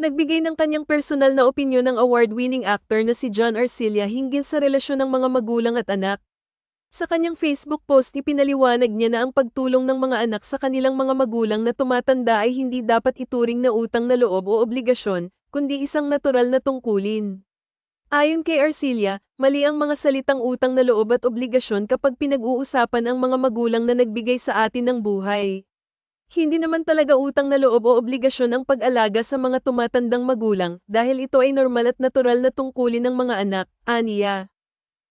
Nagbigay ng kanyang personal na opinyon ng award-winning actor na si John Arcilla hinggil sa relasyon ng mga magulang at anak. Sa kanyang Facebook post ipinaliwanag niya na ang pagtulong ng mga anak sa kanilang mga magulang na tumatanda ay hindi dapat ituring na utang na loob o obligasyon, kundi isang natural na tungkulin. Ayon kay Arcilla, mali ang mga salitang utang na loob at obligasyon kapag pinag-uusapan ang mga magulang na nagbigay sa atin ng buhay. Hindi naman talaga utang na loob o obligasyon ang pag-alaga sa mga tumatandang magulang dahil ito ay normal at natural na tungkulin ng mga anak, aniya.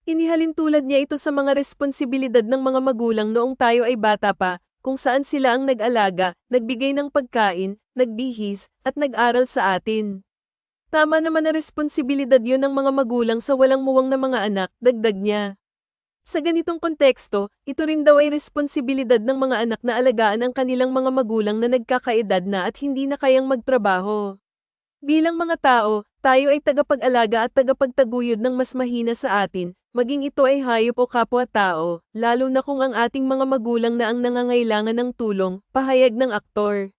Inihalin tulad niya ito sa mga responsibilidad ng mga magulang noong tayo ay bata pa, kung saan sila ang nag-alaga, nagbigay ng pagkain, nagbihis, at nag-aral sa atin. Tama naman na responsibilidad yun ng mga magulang sa walang muwang na mga anak, dagdag niya. Sa ganitong konteksto, ito rin daw ay responsibilidad ng mga anak na alagaan ang kanilang mga magulang na nagkakaedad na at hindi na kayang magtrabaho. Bilang mga tao, tayo ay tagapag-alaga at tagapagtaguyod ng mas mahina sa atin, maging ito ay hayop o kapwa-tao, lalo na kung ang ating mga magulang na ang nangangailangan ng tulong, pahayag ng aktor.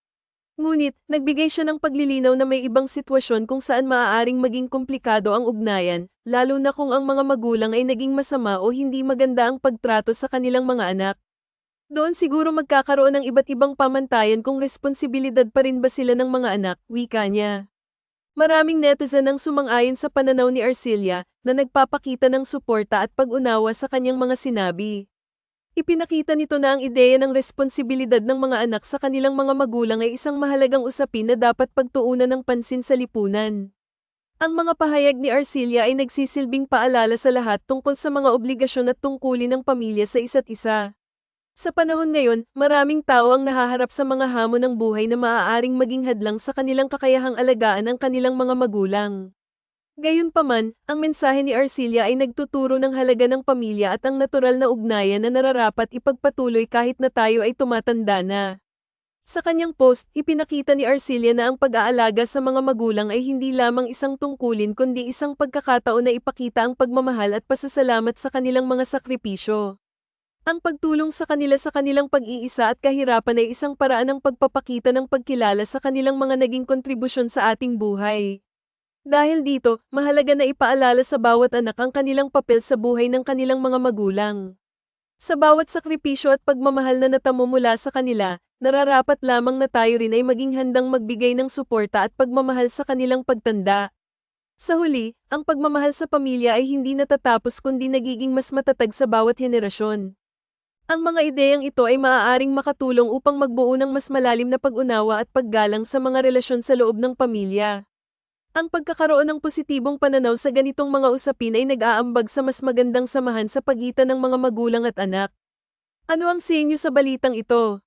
Ngunit, nagbigay siya ng paglilinaw na may ibang sitwasyon kung saan maaaring maging komplikado ang ugnayan, lalo na kung ang mga magulang ay naging masama o hindi maganda ang pagtrato sa kanilang mga anak. Doon siguro magkakaroon ng iba't ibang pamantayan kung responsibilidad pa rin ba sila ng mga anak, wika niya. Maraming netizen ang sumang-ayon sa pananaw ni Arcilia na nagpapakita ng suporta at pag-unawa sa kanyang mga sinabi. Ipinakita nito na ang ideya ng responsibilidad ng mga anak sa kanilang mga magulang ay isang mahalagang usapin na dapat pagtuunan ng pansin sa lipunan. Ang mga pahayag ni Arcilia ay nagsisilbing paalala sa lahat tungkol sa mga obligasyon at tungkulin ng pamilya sa isa't isa. Sa panahon ngayon, maraming tao ang nahaharap sa mga hamon ng buhay na maaaring maging hadlang sa kanilang kakayahang alagaan ang kanilang mga magulang. Gayunpaman, ang mensahe ni Arcilia ay nagtuturo ng halaga ng pamilya at ang natural na ugnayan na nararapat ipagpatuloy kahit na tayo ay tumatanda na. Sa kanyang post, ipinakita ni Arcilia na ang pag-aalaga sa mga magulang ay hindi lamang isang tungkulin kundi isang pagkakataon na ipakita ang pagmamahal at pasasalamat sa kanilang mga sakripisyo. Ang pagtulong sa kanila sa kanilang pag-iisa at kahirapan ay isang paraan ng pagpapakita ng pagkilala sa kanilang mga naging kontribusyon sa ating buhay. Dahil dito, mahalaga na ipaalala sa bawat anak ang kanilang papel sa buhay ng kanilang mga magulang. Sa bawat sakripisyo at pagmamahal na natamo mula sa kanila, nararapat lamang na tayo rin ay maging handang magbigay ng suporta at pagmamahal sa kanilang pagtanda. Sa huli, ang pagmamahal sa pamilya ay hindi natatapos kundi nagiging mas matatag sa bawat henerasyon. Ang mga ideyang ito ay maaaring makatulong upang magbuo ng mas malalim na pag-unawa at paggalang sa mga relasyon sa loob ng pamilya. Ang pagkakaroon ng positibong pananaw sa ganitong mga usapin ay nag-aambag sa mas magandang samahan sa pagitan ng mga magulang at anak. Ano ang sa inyo sa balitang ito?